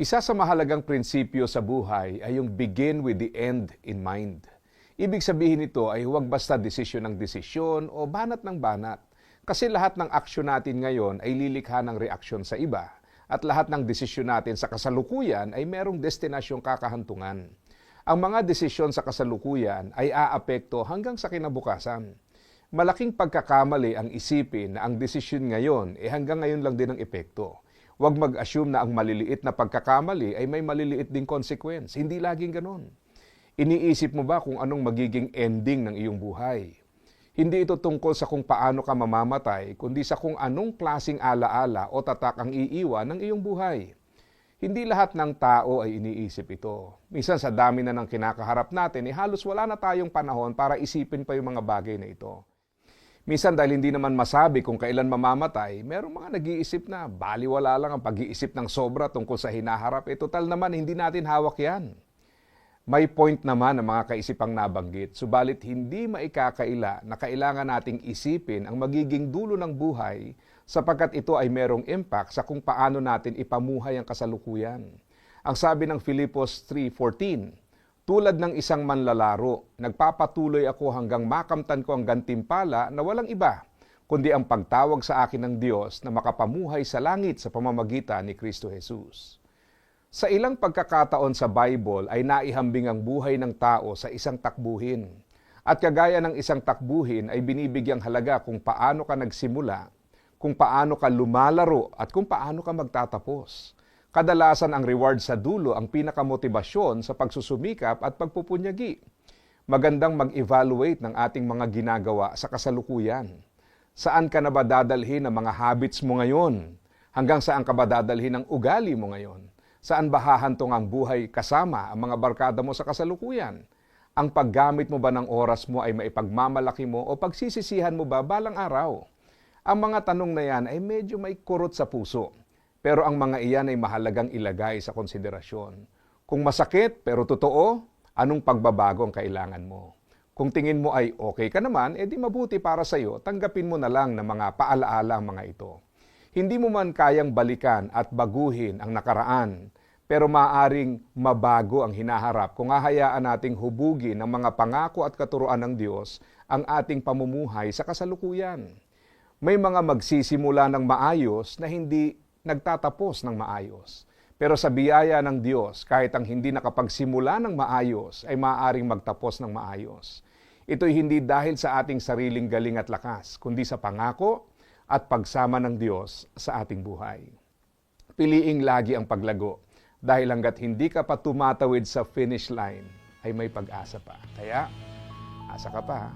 Isa sa mahalagang prinsipyo sa buhay ay yung begin with the end in mind. Ibig sabihin nito ay huwag basta desisyon ng desisyon o banat ng banat. Kasi lahat ng aksyon natin ngayon ay lilikha ng reaksyon sa iba. At lahat ng desisyon natin sa kasalukuyan ay merong destinasyong kakahantungan. Ang mga desisyon sa kasalukuyan ay aapekto hanggang sa kinabukasan. Malaking pagkakamali ang isipin na ang desisyon ngayon eh hanggang ngayon lang din ang epekto. Huwag mag-assume na ang maliliit na pagkakamali ay may maliliit ding consequence. Hindi laging ganon. Iniisip mo ba kung anong magiging ending ng iyong buhay? Hindi ito tungkol sa kung paano ka mamamatay, kundi sa kung anong klasing alaala o tatak ang iiwan ng iyong buhay. Hindi lahat ng tao ay iniisip ito. Minsan sa dami na ng kinakaharap natin, eh halos wala na tayong panahon para isipin pa yung mga bagay na ito. Minsan dahil hindi naman masabi kung kailan mamamatay, merong mga nag-iisip na baliwala lang ang pag-iisip ng sobra tungkol sa hinaharap. Eh total naman, hindi natin hawak yan. May point naman ang mga kaisipang nabanggit, subalit hindi maikakaila na kailangan nating isipin ang magiging dulo ng buhay sapagkat ito ay merong impact sa kung paano natin ipamuhay ang kasalukuyan. Ang sabi ng Filipos 3.14, tulad ng isang manlalaro, nagpapatuloy ako hanggang makamtan ko ang gantimpala na walang iba, kundi ang pagtawag sa akin ng Diyos na makapamuhay sa langit sa pamamagitan ni Kristo Jesus. Sa ilang pagkakataon sa Bible ay naihambing ang buhay ng tao sa isang takbuhin. At kagaya ng isang takbuhin ay binibigyang halaga kung paano ka nagsimula, kung paano ka lumalaro at kung paano ka magtatapos. Kadalasan ang reward sa dulo ang pinakamotibasyon sa pagsusumikap at pagpupunyagi. Magandang mag-evaluate ng ating mga ginagawa sa kasalukuyan. Saan ka na ba dadalhin ang mga habits mo ngayon? Hanggang saan ka ba dadalhin ang ugali mo ngayon? Saan ba hahantong ang buhay kasama ang mga barkada mo sa kasalukuyan? Ang paggamit mo ba ng oras mo ay maipagmamalaki mo o pagsisisihan mo ba balang araw? Ang mga tanong na yan ay medyo may kurot sa puso. Pero ang mga iyan ay mahalagang ilagay sa konsiderasyon. Kung masakit pero totoo, anong pagbabago ang kailangan mo? Kung tingin mo ay okay ka naman, edi mabuti para sa iyo, tanggapin mo na lang ng mga paalaala ang mga ito. Hindi mo man kayang balikan at baguhin ang nakaraan, pero maaring mabago ang hinaharap kung hahayaan nating hubugin ng mga pangako at katuruan ng Diyos ang ating pamumuhay sa kasalukuyan. May mga magsisimula ng maayos na hindi nagtatapos ng maayos. Pero sa biyaya ng Diyos, kahit ang hindi nakapagsimula ng maayos ay maaaring magtapos ng maayos. Ito'y hindi dahil sa ating sariling galing at lakas, kundi sa pangako at pagsama ng Diyos sa ating buhay. Piliing lagi ang paglago dahil hanggat hindi ka pa tumatawid sa finish line, ay may pag-asa pa. Kaya, asa ka pa.